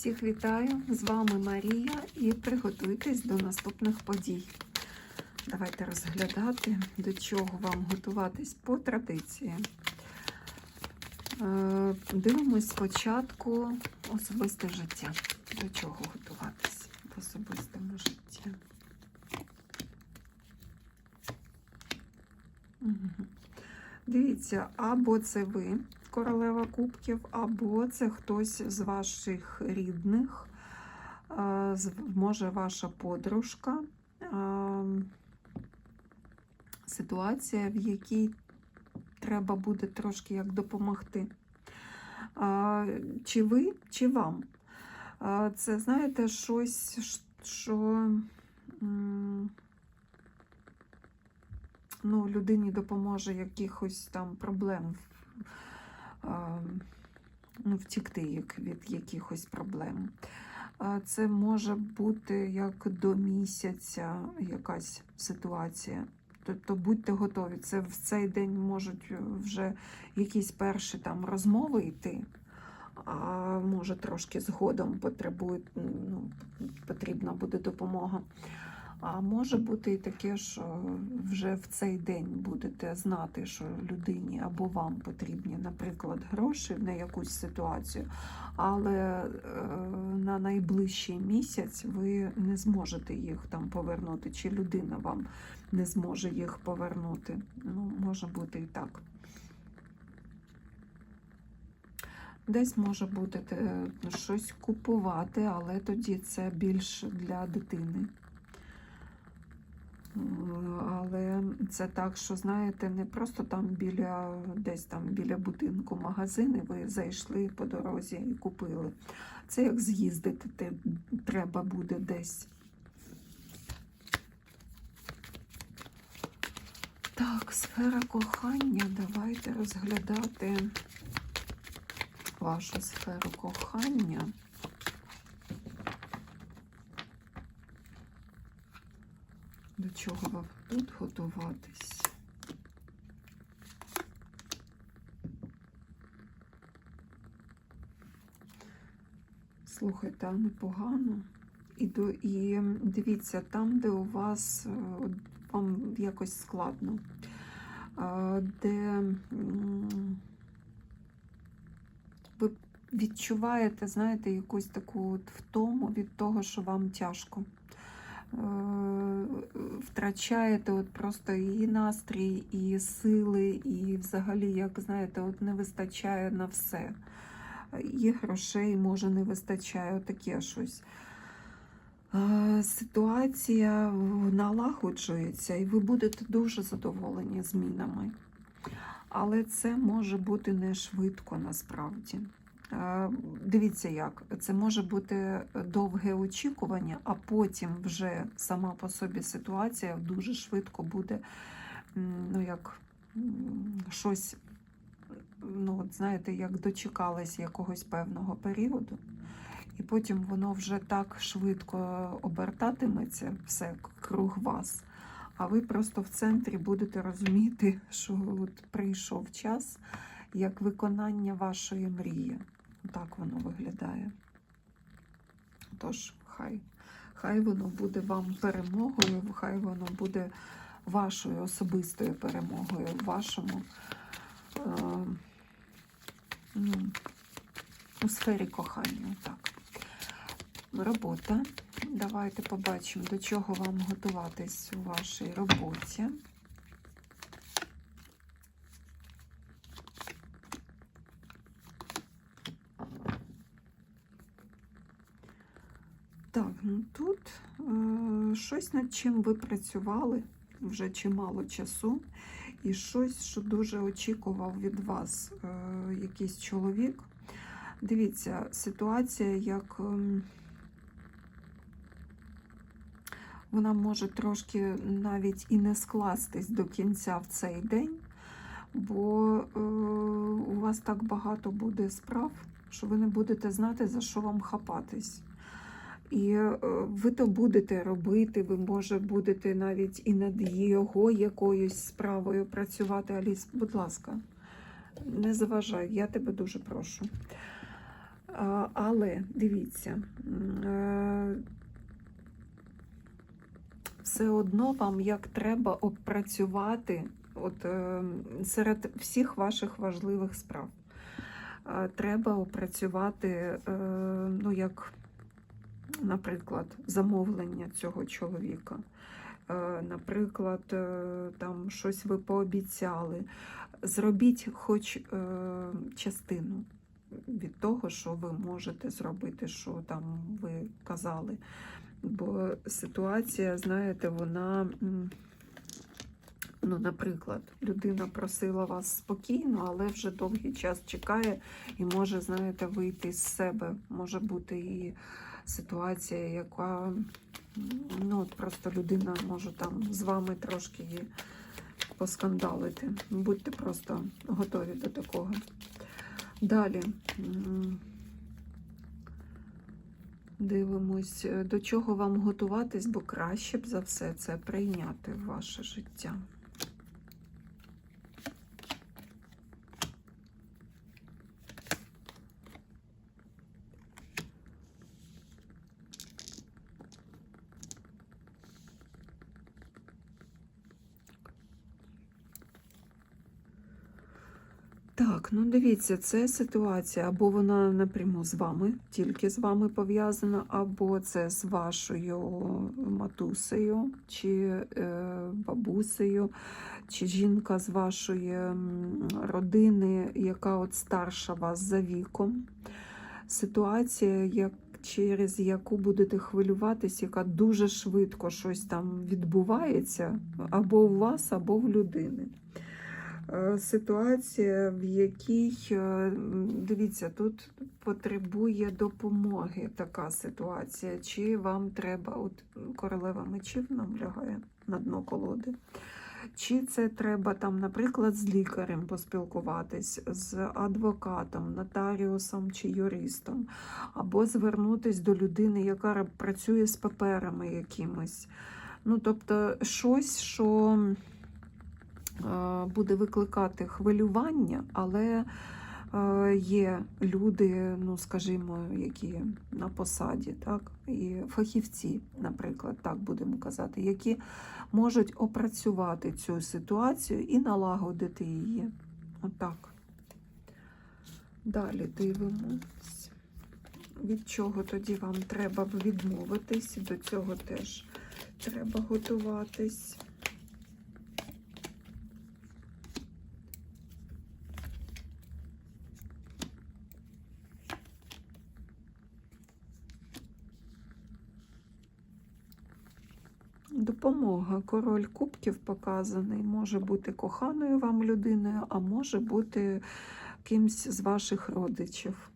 Всіх вітаю! З вами Марія і приготуйтесь до наступних подій. Давайте розглядати, до чого вам готуватись по традиції. Е, Дивимось спочатку особисте життя. До чого готуватись в особистому житті. Дивіться, або це ви, королева кубків, або це хтось з ваших рідних, з- може ваша подружка. Ситуація, в якій треба буде трошки як допомогти. Чи ви, чи вам? Це, знаєте, щось, що. ну, людині допоможе якихось там проблем втікти як від якихось проблем. Це може бути як до місяця якась ситуація. Тобто будьте готові. Це в цей день можуть вже якісь перші там розмови йти, а може трошки згодом потребує, ну, потрібна буде допомога. А може бути і таке, що вже в цей день будете знати, що людині або вам потрібні, наприклад, гроші на якусь ситуацію, але е, на найближчий місяць ви не зможете їх там повернути, чи людина вам не зможе їх повернути. Ну, може бути і так. Десь може будете е, щось купувати, але тоді це більш для дитини. Але це так, що знаєте, не просто там біля десь там біля будинку магазини ви зайшли по дорозі і купили. Це як з'їздити треба буде десь. Так, сфера кохання. Давайте розглядати вашу сферу кохання. До чого вам тут готуватись? Слухайте, а непогано. І, до, і дивіться, там, де у вас е, вам якось складно, е, де ви відчуваєте, знаєте, якусь таку от втому від того, що вам тяжко. Е, Втрачаєте от просто і настрій, і сили, і взагалі, як знаєте, от не вистачає на все. І грошей може не вистачає, отаке щось. Е, Ситуація налагоджується, і ви будете дуже задоволені змінами. Але це може бути не швидко насправді. Е, Дивіться, як це може бути довге очікування, а потім вже сама по собі ситуація дуже швидко буде ну, як щось, ну, от знаєте, як дочекалась якогось певного періоду, і потім воно вже так швидко обертатиметься все круг вас. А ви просто в центрі будете розуміти, що от прийшов час як виконання вашої мрії. Так воно виглядає. Тож, хай, хай воно буде вам перемогою, хай воно буде вашою особистою перемогою в вашому е, ну, у сфері кохання. Так. Робота. Давайте побачимо, до чого вам готуватись у вашій роботі. Так, ну тут е, щось над чим ви працювали вже чимало часу, і щось, що дуже очікував від вас е, якийсь чоловік. Дивіться, ситуація, як ем, вона може трошки навіть і не скластись до кінця в цей день, бо е, у вас так багато буде справ, що ви не будете знати, за що вам хапатись. І е, ви то будете робити, ви, може, будете навіть і над його якоюсь справою працювати. Аліс, будь ласка, не заважай, я тебе дуже прошу. Але дивіться, е, все одно вам як треба опрацювати от, е, серед всіх ваших важливих справ. Треба опрацювати, ну, як, наприклад, замовлення цього чоловіка. Е, Наприклад, е, там щось ви пообіцяли. Зробіть хоч е, частину від того, що ви можете зробити, що там ви казали. Бо ситуація, знаєте, вона, ну, наприклад, людина просила вас спокійно, але вже довгий час чекає і може, знаєте, вийти з себе. Може бути і ситуація, яка ну, просто людина може там з вами трошки і поскандалити. Будьте просто готові до такого. Далі. Дивимось, до чого вам готуватись, бо краще б за все це прийняти в ваше життя. Так, ну дивіться, це ситуація, або вона напряму з вами, тільки з вами пов'язана, або це з вашою матусею, чи е, бабусею, чи жінка з вашої родини, яка от старша вас за віком. Ситуація, як, через яку будете хвилюватись, яка дуже швидко щось там відбувається, або у вас, або в людини. Е, Ситуація, в якій, е, дивіться, тут потребує допомоги така ситуація. Чи вам треба, от королева мечів нам лягає на дно колоди, чи це треба там, наприклад, з лікарем поспілкуватись, з адвокатом, нотаріусом чи юристом, або звернутись до людини, яка працює з паперами якимось. Ну, тобто, щось, що буде викликати хвилювання, але е, є люди, ну скажімо, які на посаді, так, і фахівці, наприклад, так будемо казати, які можуть опрацювати цю ситуацію і налагодити її. Отак. Далі дивимось. Від чого тоді вам треба відмовитись? До цього теж треба готуватись. Допомога. Король кубків показаний. Може бути коханою вам людиною, а може бути кимсь з ваших родичів.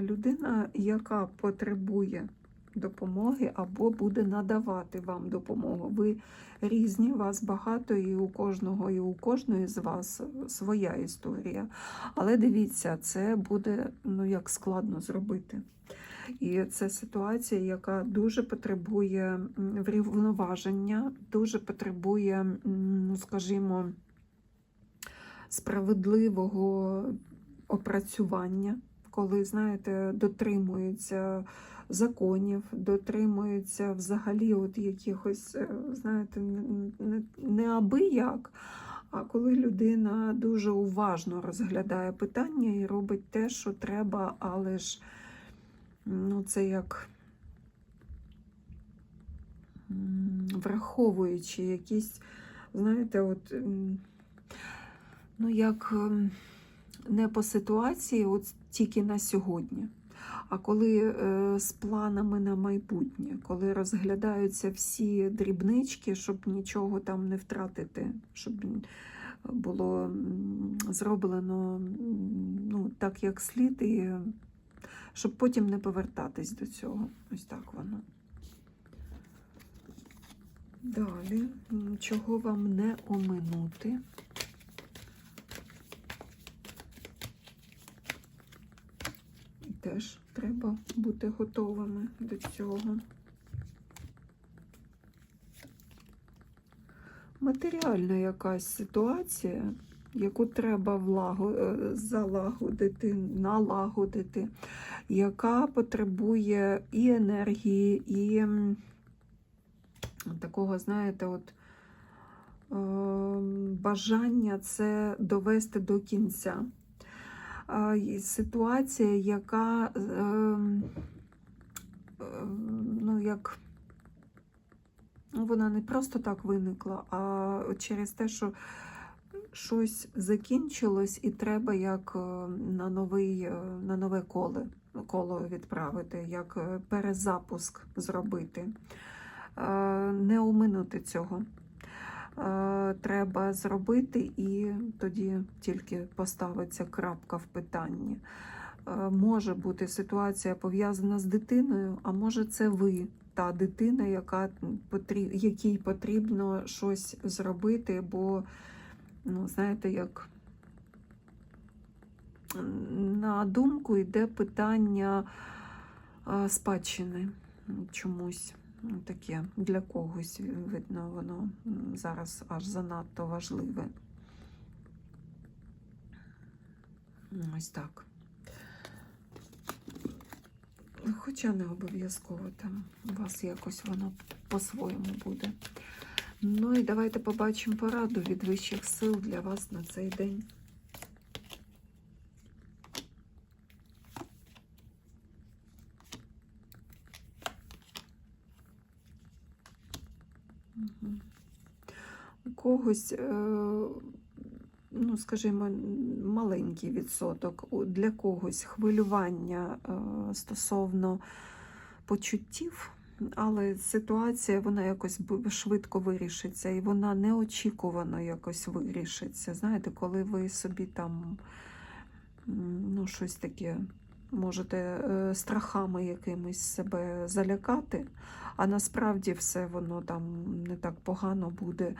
Людина, яка потребує допомоги або буде надавати вам допомогу. Ви різні, вас багато, і у кожного, і у кожної з вас своя історія. Але дивіться, це буде ну, як складно зробити. І це ситуація, яка дуже потребує врівноваження, дуже потребує, ну, скажімо, справедливого опрацювання, коли, знаєте, дотримуються законів, дотримуються взагалі от якихось, е, знаєте, не, не, не а коли людина дуже уважно розглядає питання і робить те, що треба, але ж ну, це як враховуючи якісь, знаєте, от, ну, як ем, не по ситуації, от тільки на сьогодні. А коли е, з планами на майбутнє, коли розглядаються всі дрібнички, щоб нічого там не втратити, щоб було зроблено ну, так, як слід, і щоб потім не повертатись до цього. Ось так воно. Далі, чого вам не оминути? І теж треба бути готовими до цього. Матеріальна якась ситуація, яку треба влаго, е, залагодити, налагодити, яка потребує і енергії, і такого, знаєте, от е, бажання це довести до кінця. Ситуація, яка е, е, ну, як вона не просто так виникла, а через те, що щось закінчилось, і треба як на, новий, на нове коло, коло відправити, як е, перезапуск зробити. Е, Не оминути цього. Е, Треба зробити, і тоді тільки поставиться крапка в питанні. Може бути ситуація пов'язана з дитиною, а може це ви, та дитина, яка якій потрібно щось зробити, бо, ну, знаєте, як на думку йде питання е, спадщини чомусь. Ну, Таке для когось, видно, воно зараз аж занадто важливе. Ось так. Хоча не обов'язково там у вас якось воно по-своєму буде. Ну і давайте побачимо пораду від вищих сил для вас на цей день. Когось, е, ну, скажімо, маленький відсоток, для когось хвилювання е, стосовно почуттів, але ситуація вона якось швидко вирішиться, і вона неочікувано якось вирішиться. Знаєте, коли ви собі там ну, щось таке можете е, страхами якимись себе залякати, а насправді все воно там не так погано буде,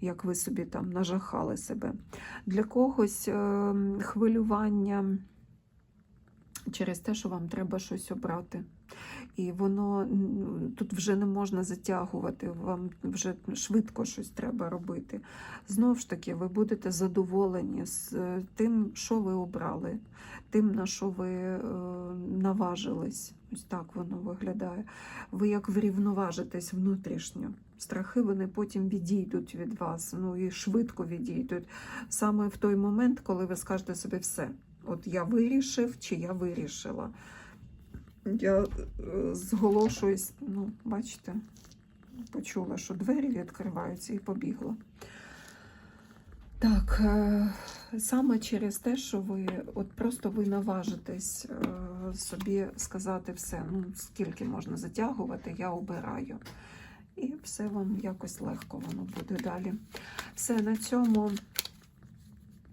як ви собі там нажахали себе. Для когось е, хвилювання через те, що вам треба щось обрати. І воно тут вже не можна затягувати, вам вже швидко щось треба робити. Знову ж таки, ви будете задоволені з е, тим, що ви обрали, тим, на що ви е, наважились. Ось так воно виглядає. Ви як врівноважитесь внутрішньо. Страхи вони потім відійдуть від вас, ну і швидко відійдуть. Саме в той момент, коли ви скажете собі все. От я вирішив чи я вирішила. Я е, зголошуюсь, ну, бачите, почула, що двері відкриваються і побігла. Так, е, саме через те, що ви от просто ви наважитесь е, собі сказати все, ну скільки можна затягувати, я обираю. І все вам якось легко воно буде далі. Все на цьому.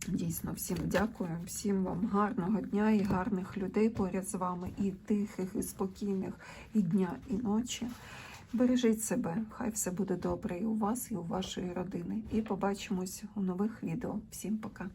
Дійсно, всім дякую, всім вам гарного дня і гарних людей поряд з вами, і тихих, і спокійних, і дня, і ночі. Бережіть себе, хай все буде добре і у вас, і у вашої родини. І побачимось у нових відео. Всім пока.